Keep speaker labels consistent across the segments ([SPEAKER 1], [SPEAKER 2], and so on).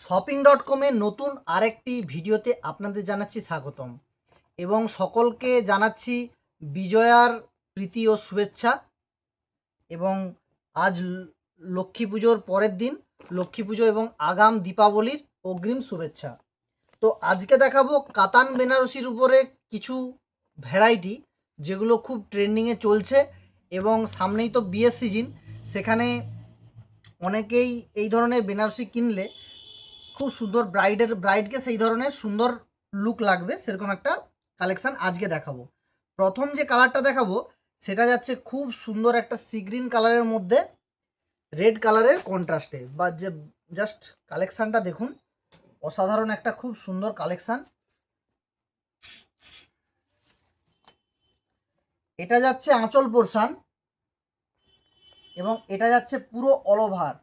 [SPEAKER 1] Shopping dot কমের নতুন আরেকটি ভিডিওতে আপনাদের জানাচ্ছি স্বাগতম এবং সকলকে জানাচ্ছি বিজয়ার প্রীতি ও শুভেচ্ছা এবং আজ লক্ষ্মী পুজোর পরের দিন লক্ষ্মী পুজো এবং আগাম দীপাবলির অগ্রিম শুভেচ্ছা। তো আজকে দেখাবো কাতান বেনারসির উপরে কিছু ভ্যারাইটি যেগুলো খুব ট্রেন্ডিংয়ে চলছে এবং সামনেই তো বিয়ের সিজন সেখানে অনেকেই এই ধরনের বেনারসি কিনলে খুব সুন্দর ব্রাইডের, ব্রাইডকে সেই ধরনের সুন্দর লুক লাগবে, সেরকম একটা কালেকশন আজকে দেখাবো। প্রথম যে কালারটা দেখাবো, সেটা যাচ্ছে খুব সুন্দর একটা সিগ্রিন কালারের মধ্যে রেড কালারের কন্ট্রাস্টে বা যে জাস্ট কালেকশানটা দেখুন, অসাধারণ একটা খুব সুন্দর কালেকশান এটা যাচ্ছে আঁচল পোর্শান এবং এটা যাচ্ছে পুরো অল ওভার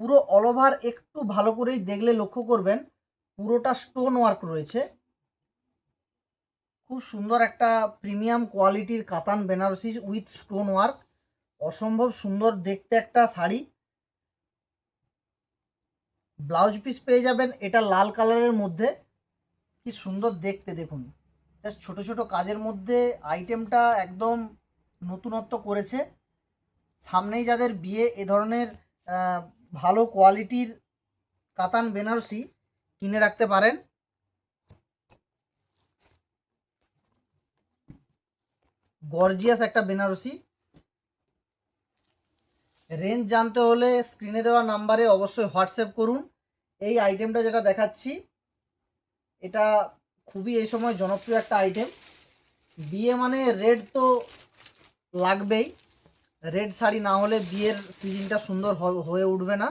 [SPEAKER 1] পুরো অল ওভার একটু ভালো করেই দেখলে লক্ষ্য করবেন, পুরোটা স্টোন ওয়ার্ক রয়েছে। খুব সুন্দর একটা প্রিমিয়াম কোয়ালিটির কাতান বেনারসি উইথ স্টোন ওয়ার্ক অসম্ভব সুন্দর দেখতে একটা শাড়ি। ব্লাউজ পিস পেয়ে যাবেন, এটা লাল কালারের মধ্যে। কি সুন্দর দেখতে দেখুন। জাস্ট ছোট ছোট কাজের মধ্যে আইটেমটা একদম নতুনত্ব করেছে। সামনেই যাদের বিয়ে এ ধরনের ভালো কোয়ালিটির কাতান বেনারসি কিনে রাখতে পারেন। গর্জিয়াস একটা বেনারসি। রেঞ্জ জানতে হলে স্ক্রিনে দেওয়া নাম্বারে অবশ্যই হোয়াটসঅ্যাপ করুন। এই আইটেমটা যেটা দেখাচ্ছি, এটা খুবই এই সময় জনপ্রিয় একটা আইটেম। বিয়ে মানে রেড তো লাগবেই। রেড শাড়ি না হলে বিয়ের সিজনটা সুন্দর হয়ে উঠবে না।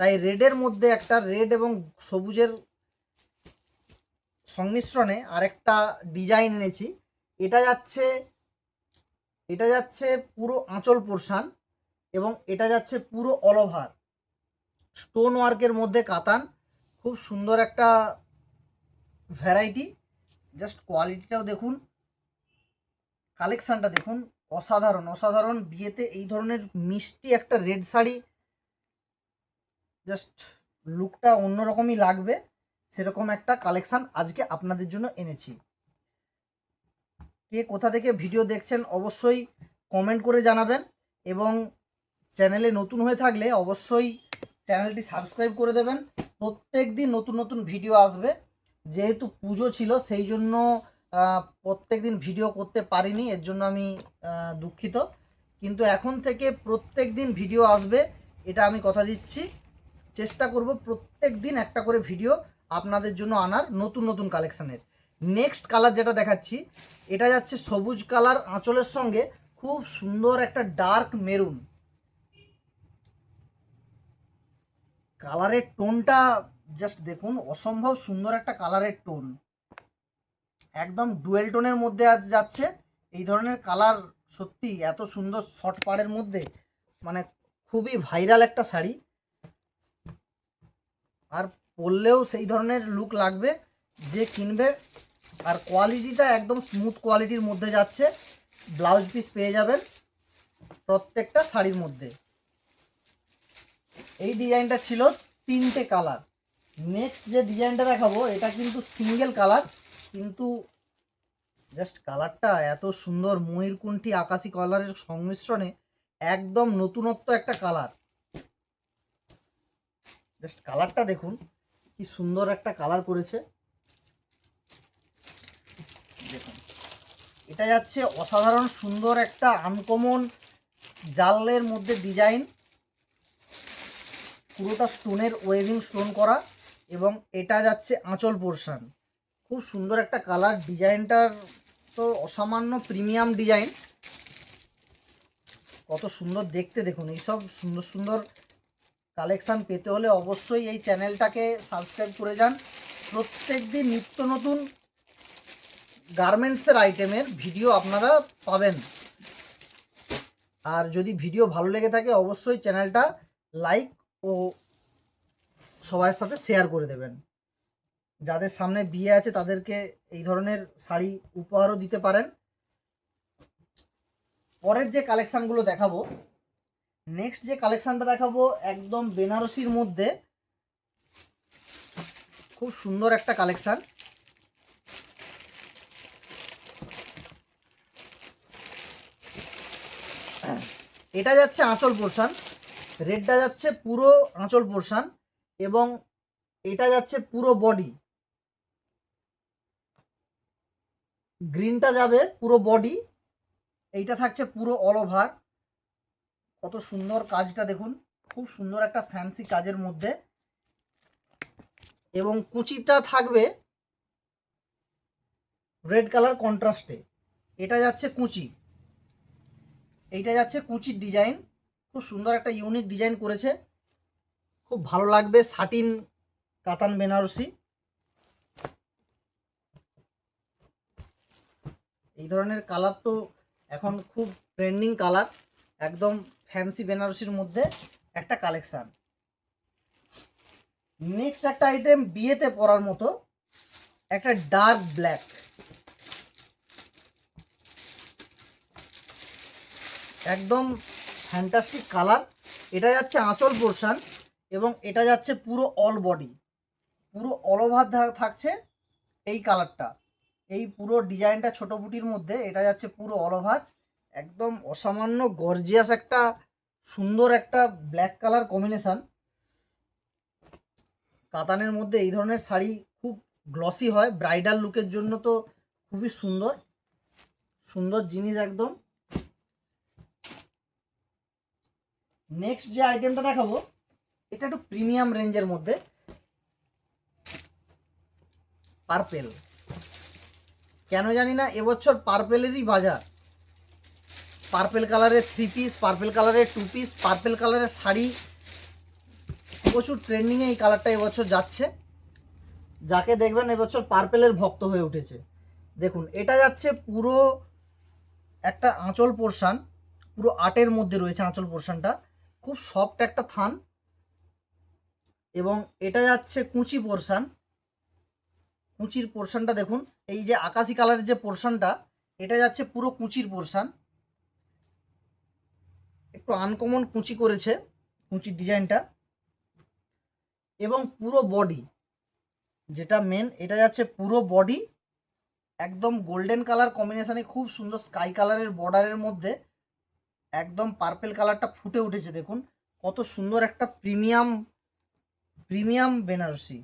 [SPEAKER 1] তাই রেডের মধ্যে একটা রেড এবং সবুজের সংমিশ্রণে আরেকটা ডিজাইন এনেছি। এটা যাচ্ছে এটা যাচ্ছে পুরো আঁচল পোর্শান এবং এটা যাচ্ছে পুরো অল ওভার স্টোন ওয়ার্কের মধ্যে কাতান, খুব সুন্দর একটা ভ্যারাইটি জাস্ট কোয়ালিটিটাও দেখুন কালেকশানটা দেখুন। অসাধারণ অসাধারণ বিয়েতে এই ধরনের মিষ্টি একটা রেড শাড়ি জাস্ট লুকটা অন্যরকমই লাগবে, সেরকম একটা কালেকশান আজকে আপনাদের জন্য এনেছি। কে কোথা থেকে ভিডিও দেখছেন অবশ্যই কমেন্ট করে জানাবেন এবং চ্যানেলে নতুন হয়ে থাকলে অবশ্যই চ্যানেলটি সাবস্ক্রাইব করে দেবেন। প্রত্যেক দিন নতুন নতুন ভিডিও আসবে, যেহেতু পুজো ছিল, সেই জন্য প্রত্যেক দিন ভিডিও করতে পারিনি, এর জন্য আমি দুঃখিত। কিন্তু এখন থেকে প্রত্যেক দিন ভিডিও আসবে, এটা আমি কথা দিচ্ছি। চেষ্টা করব প্রত্যেক দিন একটা করে ভিডিও আপনাদের জন্য আনার নতুন নতুন কালেকশানের নেক্সট কালার যেটা দেখাচ্ছি, এটা যাচ্ছে সবুজ কালার আঁচলের সঙ্গে খুব সুন্দর একটা ডার্ক মেরুন কালারের টোনটা জাস্ট দেখুন, অসম্ভব সুন্দর একটা কালারের টোন একদম ডুয়েল টোনের মধ্যে আজ যাচ্ছে। এই ধরনের কালার সত্যি এত সুন্দর শর্ট পাড়ের মধ্যে মানে খুবই ভাইরাল একটা শাড়ি। আর পরলেও সেই ধরনের লুক লাগবে, যে কিনবে, আর কোয়ালিটিটা একদম স্মুথ কোয়ালিটির মধ্যে যাচ্ছে। ব্লাউজ পিস পেয়ে যাবেন প্রত্যেকটা শাড়ির মধ্যে। এই ডিজাইনটা ছিল তিনটে কালার। নেক্সট যে ডিজাইনটা দেখাবো, এটা কিন্তু সিঙ্গেল কালার। কিন্তু জাস্ট কালারটা এত সুন্দর ময়ূরকুণ্ঠি আকাশি কালারের সংমিশ্রণে একদম নতুনত্ব একটা কালার জাস্ট কালারটা দেখুন, কি সুন্দর একটা কালার করেছে। দেখুন, এটা যাচ্ছে অসাধারণ সুন্দর একটা আনকমন জালের মধ্যে ডিজাইন পুরোটা স্টোনের ওয়েভিং স্টোন করা এবং এটা যাচ্ছে আঁচল পোর্শন খুব সুন্দর একটা কালার। ডিজাইনটার তো অসামান্য প্রিমিয়াম ডিজাইন। কত সুন্দর দেখতে দেখুন, এইসব সুন্দর সুন্দর কালেকশান পেতে হলে অবশ্যই এই চ্যানেলটাকে সাবস্ক্রাইব করে যান। প্রত্যেক দিন নিত্য নতুন গার্মেন্টসের আইটেমের ভিডিও আপনারা পাবেন। আর যদি ভিডিও ভালো লেগে থাকে, অবশ্যই চ্যানেলটা লাইক ও সবার সাথে শেয়ার করে দেবেন। যাদের সামনে বিয়ে আছে তাদেরকে এই ধরনের শাড়ি উপহারও দিতে পারেন। পরের যে কালেকশানগুলো দেখাবো নেক্সট যে কালেকশানটা দেখাবো একদম বেনারসির মধ্যে, খুব সুন্দর একটা কালেকশান এটা যাচ্ছে আঁচল পোর্শান, রেডটা যাচ্ছে পুরো আঁচল পোর্শান এবং এটা যাচ্ছে পুরো বডি গ্রিনটা যাবে পুরো বডি এইটা থাকছে পুরো অল ওভার কত সুন্দর কাজটা দেখুন, খুব সুন্দর একটা ফ্যান্সি কাজের মধ্যে। এবং কুচিটা থাকবে রেড কালার কন্ট্রাস্টে এটা যাচ্ছে কুচি। এইটা যাচ্ছে কুচির ডিজাইন খুব সুন্দর একটা ইউনিক ডিজাইন করেছে। খুব ভালো লাগবে সাটিন কাতান, বেনারসি। এই ধরনের কালার তো এখন খুব ট্রেন্ডিং কালার একদম ফ্যান্সি বেনারসির মধ্যে একটা কালেকশান নেক্সট একটা আইটেম বিয়েতে পরার মতো, একটা ডার্ক ব্ল্যাক একদম ফ্যান্টাস্টিক কালার এটা যাচ্ছে আঁচল পোর্শান এবং এটা যাচ্ছে পুরো অল বডি পুরো অল ওভার থাকছে এই কালারটা এই পুরো ডিজাইনটা ছোট বুটির মধ্যে, এটা যাচ্ছে পুরো অল ওভার একদম অসামান্য গর্জিয়াস একটা, সুন্দর একটা ব্ল্যাক কালার কম্বিনেশান কাতানের মধ্যে এই ধরনের শাড়ি খুব গ্লসি হয় ব্রাইডাল লুকের জন্য তো খুবই সুন্দর সুন্দর জিনিস একদম। নেক্সট যে আইটেমটা দেখাবো, এটা একটু প্রিমিয়াম রেঞ্জের মধ্যে পার্পেল কেন জানি না, এবছর পার্পেলেরই বাজার। পার্পেল কালারের থ্রি পিস পার্পেল কালারের টু পিস পার্পেল কালারের শাড়ি। প্রচুর ট্রেন্ডিংয়ে এই কালারটা এবছর যাচ্ছে। যাকে দেখবেন এবছর পার্পেলের ভক্ত হয়ে উঠেছে। দেখুন, এটা যাচ্ছে পুরো একটা আঁচল পোর্শান, পুরো আটের মধ্যে রয়েছে আঁচল পোর্শানটা। খুব সফট একটা থান। এবং এটা যাচ্ছে কুচি পোর্শান। কুচির পোর্শানটা দেখুন। এই যে আকাশি কালারের যে পোর্শানটা, এটা যাচ্ছে পুরো কুচির পোর্শান। একটু আনকমন কুচি করেছে কুচির ডিজাইনটা। এবং পুরো বডি যেটা মেন এটা যাচ্ছে পুরো বডি একদম গোল্ডেন কালার কম্বিনেশানে খুব সুন্দর স্কাই কালারের বর্ডারের মধ্যে একদম পার্পেল কালারটা ফুটে উঠেছে, দেখুন। কত সুন্দর একটা premium premium Benarasi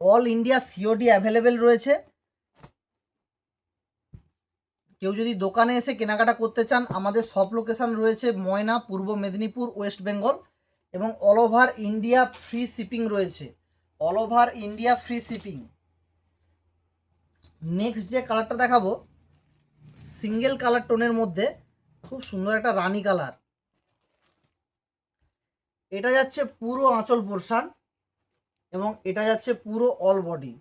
[SPEAKER 1] all India COD available রয়েছে। কেউ যদি দোকানে এসে কেনাকাটা করতে চান, আমাদের সব লোকেশান রয়েছে ময়না, পূর্ব মেদিনীপুর, ওয়েস্ট বেঙ্গল এবং all over India free shipping রয়েছে। All over India free shipping. Next যে কালারটা দেখাবো, সিঙ্গেল কালার টোনের মধ্যে খুব সুন্দর একটা রানি কালার। এটা যাচ্ছে পুরো আঁচল পোর্শান। এবং এটা যাচ্ছে পুরো অল বডি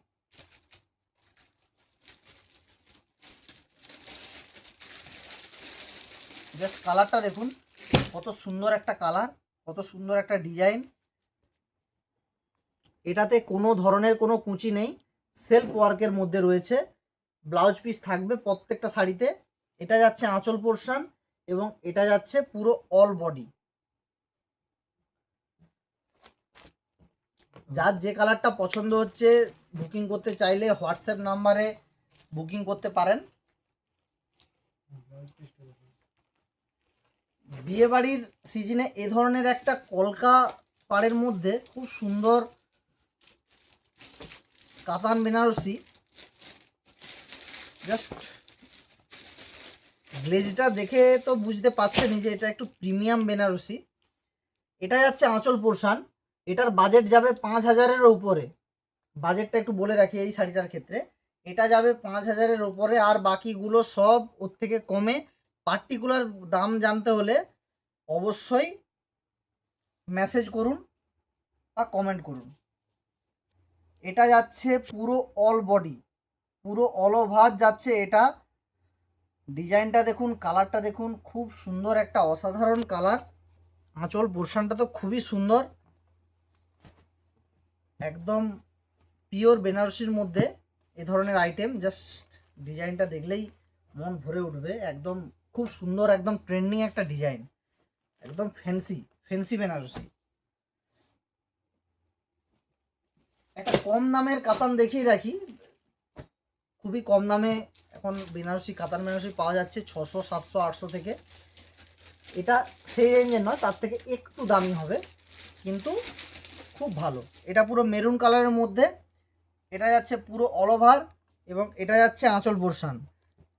[SPEAKER 1] জাস্ট কালারটা দেখুন, কত সুন্দর একটা কালার কত সুন্দর একটা ডিজাইন এটাতে কোনো ধরনের কোনো কুচি নেই সেলফ ওয়ার্কের মধ্যে রয়েছে। ব্লাউজ পিস থাকবে প্রত্যেকটা শাড়িতে। এটা যাচ্ছে আঁচল পোর্শন এবং এটা যাচ্ছে পুরো অল বডি যার যে কালারটা পছন্দ হচ্ছে বুকিং করতে চাইলে হোয়াটসঅ্যাপ নাম্বারে বুকিং করতে পারেন। বিয়েবাড়ির সিজনে এ ধরনের একটা কলকা পাড়ের মধ্যে খুব সুন্দর কাতান বেনারসি। জাস্ট গ্লেজটা দেখে তো বুঝতে পারছেনই যে এটা একটু প্রিমিয়াম বেনারসি। এটা যাচ্ছে আঁচল পোর্শান। এটার বাজেট যাবে পাঁচ হাজারের উপরে। বাজেটটা একটু বলে রাখি এই শাড়িটার ক্ষেত্রে। এটা যাবে পাঁচ হাজারের উপরে আর বাকিগুলো সব ওর থেকে কমে। পার্টিকুলার দাম জানতে হলে অবশ্যই মেসেজ করুন বা কমেন্ট করুন। এটা যাচ্ছে পুরো অল বডি পুরো অল ওভার যাচ্ছে এটা। ডিজাইনটা দেখুন কালারটা দেখুন, খুব সুন্দর একটা অসাধারণ কালার আঁচল পোর্শনটা তো খুবই সুন্দর। একদম পিওর বেনারসির মধ্যে এ ধরনের আইটেম জাস্ট ডিজাইনটা দেখলেই মন ভরে উঠবে। একদম খুব সুন্দর, একদম ট্রেন্ডিং একটা ডিজাইন একদম ফ্যান্সি ফ্যান্সি বেনারসি। একটা কম দামের কাতান দেখিয়ে রাখি। খুবই কম দামে এখন বেনারসি, কাতান বেনারসি পাওয়া যাচ্ছে ছশো, সাতশো, আটশো থেকে। এটা সেই রেঞ্জের নয়, তার থেকে একটু দামি হবে। কিন্তু খুব ভালো। এটা পুরো মেরুন কালারের মধ্যে। এটা যাচ্ছে পুরো অল ওভার এবং এটা যাচ্ছে আঁচল বোরসান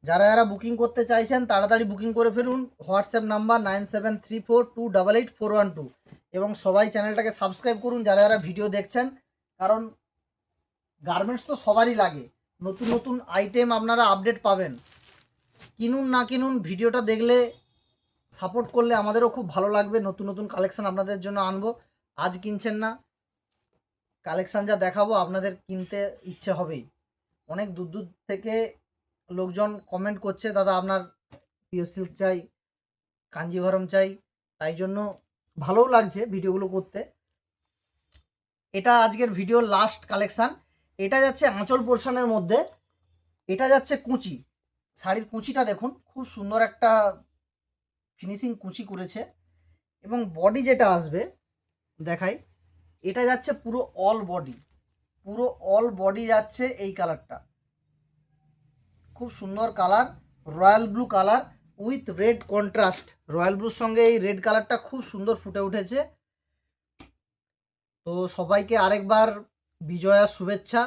[SPEAKER 1] যারা যারা বুকিং করতে চাইছেন, তাড়াতাড়ি বুকিং করে ফেলুন। WhatsApp number nine seven three four two double eight four one two এবং সবাই চ্যানেলটাকে সাবস্ক্রাইব করুন যারা যারা ভিডিও দেখছেন। কারণ গার্মেন্টস তো সবারই লাগে। নতুন নতুন আইটেম আপনারা আপডেট পাবেন। কিনুন না কিনুন ভিডিওটা দেখলে সাপোর্ট করলে আমাদেরও খুব ভালো লাগবে। নতুন নতুন কালেকশন আপনাদের জন্য আনব। আজ কিনছেন না কালেকশন যা দেখাবো আপনাদের কিনতে ইচ্ছে হবেই। অনেক দূর দূর থেকে লোকজন কমেন্ট করছে, দাদা, আপনার পিও সিল্ক চাই, কাঞ্জিভরম চাই। তাই জন্য ভালোও লাগছে ভিডিওগুলো করতে। এটা আজকের ভিডিও লাস্ট কালেকশান এটা যাচ্ছে আঁচল পোর্শনের মধ্যে। এটা যাচ্ছে কুচি। শাড়ির কুচিটা দেখুন, খুব সুন্দর একটা ফিনিশিং কুচি করেছে। এবং বডি যেটা আসবে, দেখাই। এটা যাচ্ছে পুরো অল বডি পুরো অল বডি যাচ্ছে এই কালারটা খুব সুন্দর colour royal blue colour with red contrast royal ব্লুর সঙ্গে এই রেড কালারটা খুব সুন্দর ফুটে উঠেছে। তো সবাইকে আরেকবার বিজয়ার শুভেচ্ছা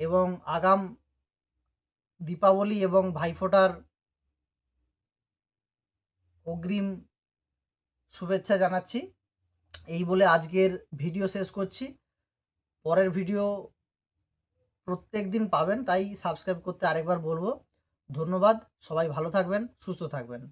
[SPEAKER 1] এবং আগাম দীপাবলি এবং ভাইফোঁটার অগ্রিম শুভেচ্ছা জানাচ্ছি। এই বলে আজকের ভিডিও শেষ করছি। পরের ভিডিও প্রত্যেক দিন পাবেন, তাই সাবস্ক্রাইব করতে আরেকবার বলব। ধন্যবাদ, সবাই ভালো থাকবেন, সুস্থ থাকবেন।